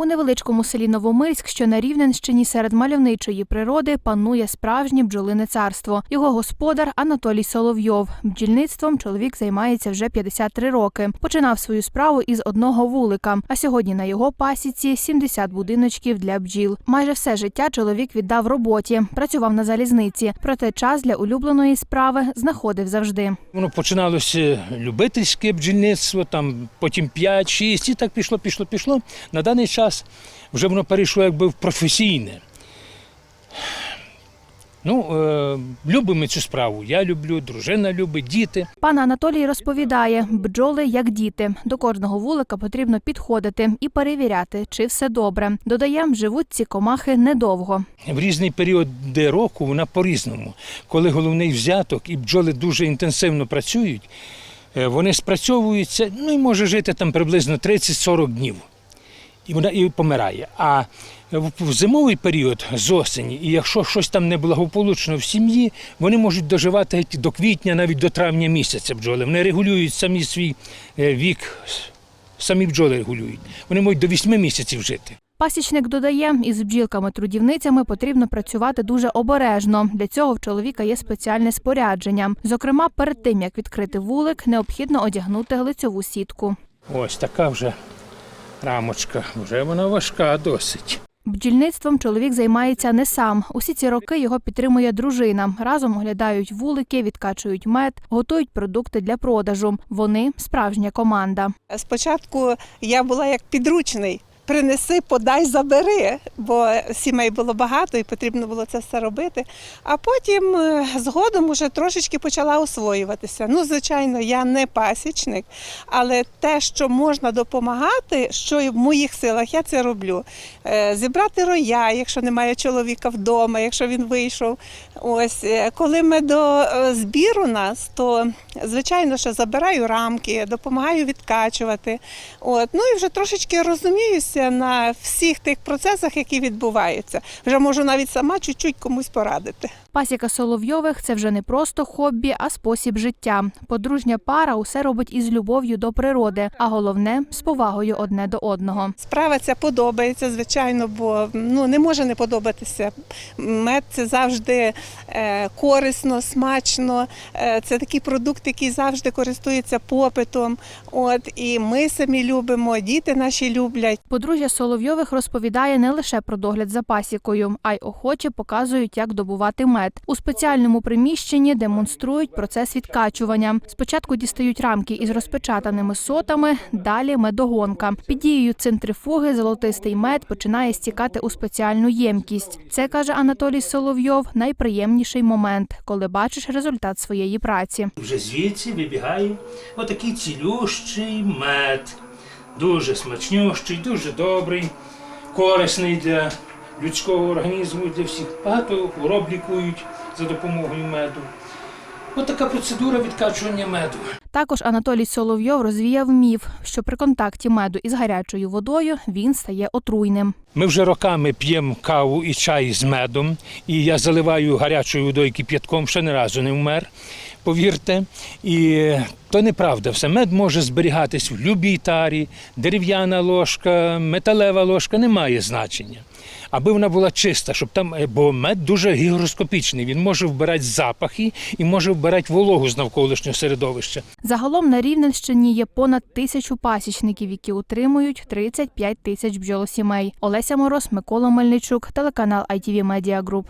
У невеличкому селі Новомирськ, що на Рівненщині серед мальовничої природи, панує справжнє бджолине царство. Його господар Анатолій Соловйов. Бджільництвом чоловік займається вже 53 роки. Починав свою справу із одного вулика. А сьогодні на його пасіці 70 будиночків для бджіл. Майже все життя чоловік віддав роботі, працював на залізниці. Проте час для улюбленої справи знаходив завжди. Воно починалося любительське бджільництво, там потім 5-6, і так пішло, пішло, пішло. На даний час вже воно перейшло якби в професійне. Ну, е, любимо цю справу. Я люблю, дружина любить, діти. Пан Анатолій розповідає, бджоли як діти. До кожного вулика потрібно підходити і перевіряти, чи все добре. Додає, живуть ці комахи недовго. В різний період року вона по-різному. Коли головний взяток і бджоли дуже інтенсивно працюють, е, вони спрацьовуються, ну і може жити там приблизно 30-40 днів. І вона і помирає. А в зимовий період з осені, і якщо щось там неблагополучно в сім'ї, вони можуть доживати до квітня, навіть до травня місяця бджоли. Вони регулюють самі свій е, вік, самі бджоли регулюють. Вони можуть до 8 місяців жити. Пасічник додає, із бджілками-трудівницями потрібно працювати дуже обережно. Для цього в чоловіка є спеціальне спорядження. Зокрема, перед тим як відкрити вулик, необхідно одягнути глицьову сітку. Ось така вже рамочка, вже вона важка досить. Бджільництвом чоловік займається не сам. Усі ці роки його підтримує дружина. Разом оглядають вулики, відкачують мед, готують продукти для продажу. Вони справжня команда. Спочатку я була як підручний. Принеси, подай, забери, бо сімей було багато і потрібно було це все робити. А потім е, згодом уже трошечки почала освоюватися. Ну, звичайно, я не пасічник, але те, що можна допомагати, що в моїх силах, я це роблю. Е, Зібрати роя, якщо немає чоловіка вдома, якщо він вийшов. Ось е, коли ми до збіру нас, то звичайно, що забираю рамки, допомагаю відкачувати. От ну і вже трошечки розуміюся на всіх тих процесах, які відбуваються. Вже можу навіть сама чуть-чуть комусь порадити. Пасіка Соловйових це вже не просто хобі, а спосіб життя. Подружня пара усе робить із любов'ю до природи, а головне з повагою одне до одного. Справа ця подобається, звичайно, бо ну не може не подобатися. Мед це завжди е, корисно, смачно. Е, це такий продукт, який завжди користується попитом. От і ми самі любимо, діти наші люблять. Подружжя Соловйових розповідає не лише про догляд за пасікою, а й охоче показують, як добувати мед. У спеціальному приміщенні демонструють процес відкачування. Спочатку дістають рамки із розпечатаними сотами, далі медогонка. Під дією центрифуги золотистий мед починає стікати у спеціальну ємкість. Це каже Анатолій Соловйов, найприємніший момент, коли бачиш результат своєї праці. Вже звідси вибігає отакий цілющий мед. Дуже смачнющий, дуже добрий, корисний для людського організму, для всіх. Багато хвороб лікують за допомогою меду. Ось така процедура відкачування меду. Також Анатолій Соловйов розвіяв міф, що при контакті меду із гарячою водою він стає отруйним. Ми вже роками п'ємо каву і чай з медом, і я заливаю гарячою водою кип'ятком, ще не разу не вмер, повірте. І то неправда. Все мед може зберігатись в любій тарі, дерев'яна ложка, металева ложка не має значення. Аби вона була чиста, щоб там, е, бо мед дуже гігроскопічний. Він може вбирати запахи і може вбирати вологу з навколишнього середовища. Загалом на Рівненщині є понад тисячу пасічників, які утримують 35 тисяч бджолосімей. Олеся Мороз, Микола Мельничук, телеканал ITV Media Group.